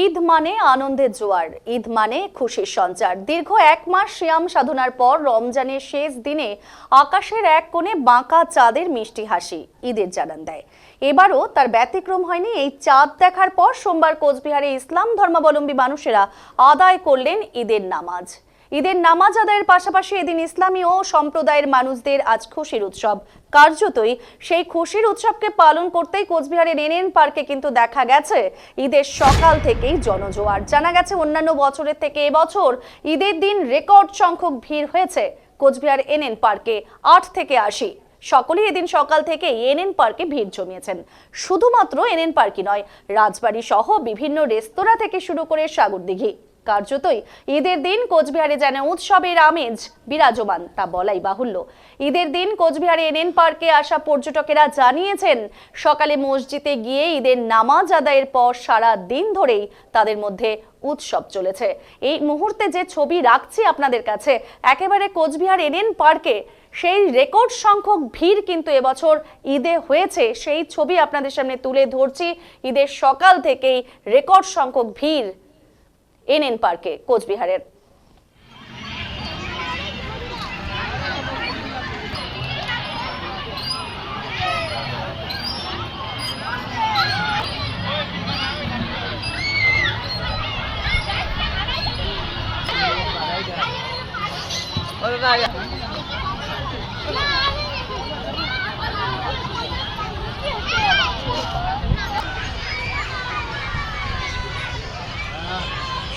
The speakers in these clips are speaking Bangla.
ঈদ মানে আনন্দের জোয়ার, ঈদ মানে খুশির সঞ্চার। দীর্ঘ এক মাস শ্যাম সাধনার পর রমজানের শেষ দিনে আকাশের এক কোণে বাঁকা চাঁদের মিষ্টি হাসি ঈদের জানান দেয়। এবারও তার ব্যতিক্রম হয়নি এই চাঁদ দেখার পর সোমবার কোচবিহারে ইসলাম ধর্মাবলম্বী মানুষেরা আদায় করলেন ঈদের নামাজ। ঈদের নামাজ আদায়ের পাশাপাশি এদিন ইসলামী ও সম্প্রদায়ের মানুষদের আজ খুশির উৎসব। কার্যতই সেই খুশির উৎসবকে পালন করতেই কোচবিহারের এনএন পার্কে কিন্তু দেখা গেছে। ঈদের সকাল থেকেই জনজোয়ার। জানা গেছে, অন্যান্য বছরের থেকে এবছর ঈদের দিন রেকর্ড সংখ্যক ভিড় হয়েছে কোচবিহার এনএন পার্কে আট থেকে আশি। সকলেই এদিন সকাল থেকে এনএন পার্কে ভিড় জমিয়েছেন। শুধুমাত্র এনএন পার্কই নয় রাজবাড়ি সহ বিভিন্ন রেস্তোরাঁ থেকে শুরু করে সাগরদিঘি। কার্যতই ঈদের দিন কোচবিহারে যেন উৎসবের আমেজ বিরাজমান, তা বলাই বাহুল্য। ঈদের দিন কোচবিহারে এনএন পার্কে আসা পর্যটকেরা জানিয়েছেন, সকালে মসজিদে গিয়ে ঈদের নামাজ আদায়ের পর সারা দিন ধরেই তাদের মধ্যে উৎসব চলেছে। এই মুহূর্তে যে ছবি রাখছি আপনাদের কাছে, একেবারে কোচবিহার এনএন পার্কে সেই রেকর্ড সংখ্যক ভিড় কিন্তু এবছর ঈদে হয়েছে। সেই ছবি আপনাদের সামনে তুলে ধরছি। ঈদের সকাল থেকেই রেকর্ড সংখ্যক ভিড় এনএন পার্কে কোচবিহারের।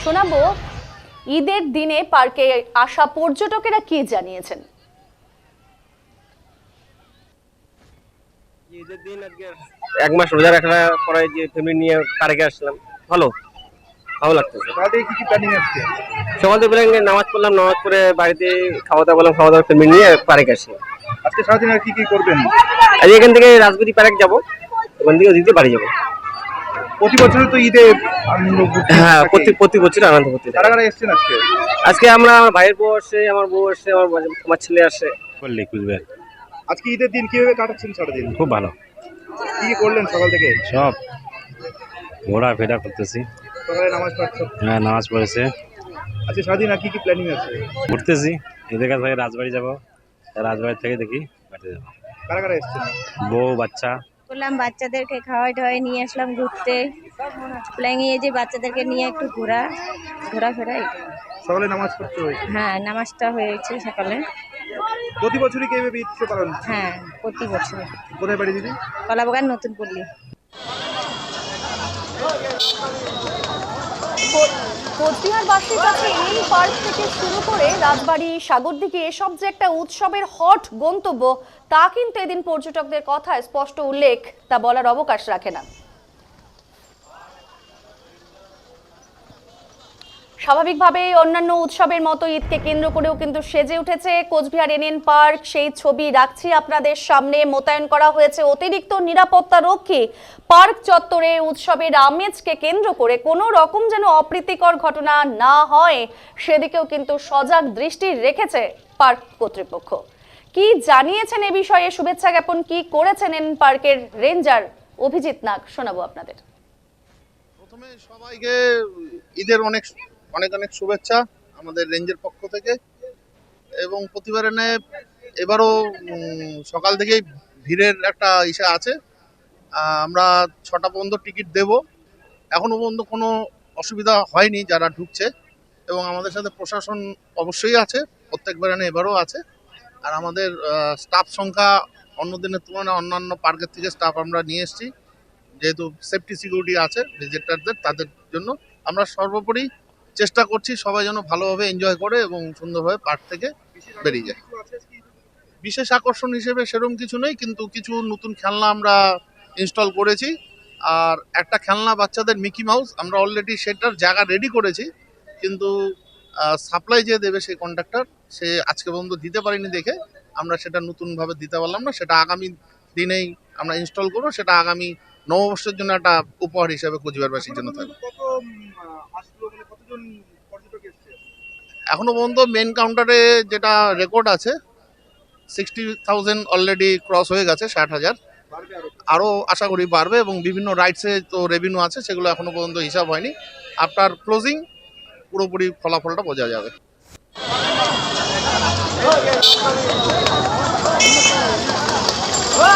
শোনাবো ঈদের দিনে পার্কে আসা পর্যটকেরা কি জানিয়েছেন? ঈদের দিন আজকে এক মাস রোজা রাখার পরে যে ফ্যামিলি নিয়ে পার্কে আসলাম ভালো? ভালো লাগতেছে। তাহলে কি কি সকাল থেকে বেরিয়ে নামাজ পড়লাম নামাজ পড়ে বাড়িতে খাওয়া দাওয়া করলাম খাওয়া দাওয়া ফ্যামিলি নিয়ে পার্কে আসি আজকে সারাদিন আর কি কি করবেন? আজ এখান থেকে রাজবাড়ি পার্ক যাব ওখান থেকে ওদিকে বাড়ি যাব। প্রতি বছরই তো ঈদে হ্যাঁ প্রতি প্রতি বছর আনন্দ করতে যাই। কারা কারা এসেছেন আজকে? আজকে আমরা আমার ভাইয়ের বউ আসে আমার বউ আসে আমার বাজ- আমার ছেলে আসে। করলি কুচবিহার আজকে ঈদের দিন কীভাবে কাটাচ্ছেন সারাদিন? খুব ভালো। কি কি করলেন সকাল থেকে? সব। ঘোরাফেরা করতেছি। সকালে নামাজ পড়ছেন হ্যাঁ নামাজ পড়েছে। আজকে সারাদিন আর কি কি প্ল্যানিং আছে? ঘুরতেছি। এদের কাছ থেকে রাজবাড়ি যাব। রাজবাড়ি থেকে দেখি বাড়িতে যাব। কারা কারা এসেছেন? বউ বাচ্চা। বললাম বাচ্চাদেরকে খাওয়াই ঠাওয়াই নিয়ে আসলাম ঘুরতে। প্ল্যানিয়ে যে বাচ্চাদেরকে নিয়ে একটু ঘোরা ঘোরাফেরা এটা সকালে নামাজ পড়তে হয় হ্যাঁ নামাজটা হয়েছে সকালে। প্রতি বছরই কি ঈদ উৎসব পালন? হ্যাঁ প্রতি বছর কোথায় বাড়ি দিদি? কলাবাগান নতুন পল্লী। কোচবিহারবাসীর কাছে এই পার্ক থেকে শুরু করে রাজবাড়ি, সাগরদিঘি, এসব যে একটা উৎসবের হট গন্তব্য, তা কিন্তু এদিন পর্যটকদের কথায় স্পষ্ট উল্লেখ, তা বলার অবকাশ রাখে না। স্বাভাবিকভাবে অন্যান্য উৎসবের মতো ঈদকে কেন্দ্র করেও কিন্তু সেজে উঠেছে কোচবিহার এনএন পার্ক। সেই ছবি রাখছি আপনাদের সামনে। মোতায়েন করা হয়েছে অতিরিক্ত নিরাপত্তা রক্ষী পার্ক চত্বরে উৎসবের আমেজকে কেন্দ্র করে কোনো রকম যেন অপ্রীতিকর ঘটনা না হয়, সেদিকেও কিন্তু সজাগ দৃষ্টি রেখেছে পার্ক কর্তৃপক্ষ। কি জানিয়েছেন এ বিষয়ে শুভেচ্ছা জ্ঞাপন কি করেছেন এন পার্কের রেঞ্জার অভিজিৎ নাগ শোনাবো আপনাদের। প্রথমে সবাইকে ঈদের অনেক অনেক অনেক শুভেচ্ছা আমাদের রেঞ্জের পক্ষ থেকে। এবং প্রতিবারে ন্যায় এবারও সকাল থেকেই ভিড়ের একটা ইসে আছে। আমরা ছটা পর্যন্ত টিকিট দেব। এখনও পর্যন্ত কোনো অসুবিধা হয়নি যারা ঢুকছে। এবং আমাদের সাথে প্রশাসন অবশ্যই আছে, প্রত্যেকবার এনে এবারও আছে। আর আমাদের স্টাফ সংখ্যা অন্য দিনের তুলনায় অন্যান্য পার্কের থেকে স্টাফ আমরা নিয়ে এসেছি। যেহেতু সেফটি সিকিউরিটি আছে, ভিজিটারদের, তাদের জন্য। আমরা সর্বোপরি চেষ্টা করছি সবাই যেন ভালোভাবে এনজয় করে এবং সুন্দরভাবে পার্ক থেকে বেরিয়ে যায়। বিশেষ আকর্ষণ হিসেবে সেরকম কিছু নেই, কিন্তু কিছু নতুন খেলনা আমরা ইনস্টল করেছি। আর একটা খেলনা বাচ্চাদের মিকি মাউস আমরা অলরেডি সেটার জায়গা রেডি করেছি, কিন্তু সাপ্লাই যে দেবে সেই কন্ট্রাক্টর সে আজকে পর্যন্ত দিতে পারিনি দেখে আমরা সেটা নতুনভাবে দিতে পারলাম না। সেটা আগামী দিনেই আমরা ইনস্টল করব, সেটা আগামী নববর্ষের জন্য একটা উপহার হিসেবে কোচবিহারবাসীর জন্য থাকবে। পর্যটক এসেছে? এখনও পর্যন্ত মেন কাউন্টারে যেটা রেকর্ড আছে সিক্সটি থাউজেন্ড অলরেডি ক্রস হয়ে গেছে ষাট হাজার। আরও আশা করি বাড়বে এবং বিভিন্ন রাইটসে তো রেভিনিউ আছে সেগুলো এখনও পর্যন্ত হিসাব হয়নি। আফটার ক্লোজিং পুরোপুরি ফলাফলটা বোঝা যাবে।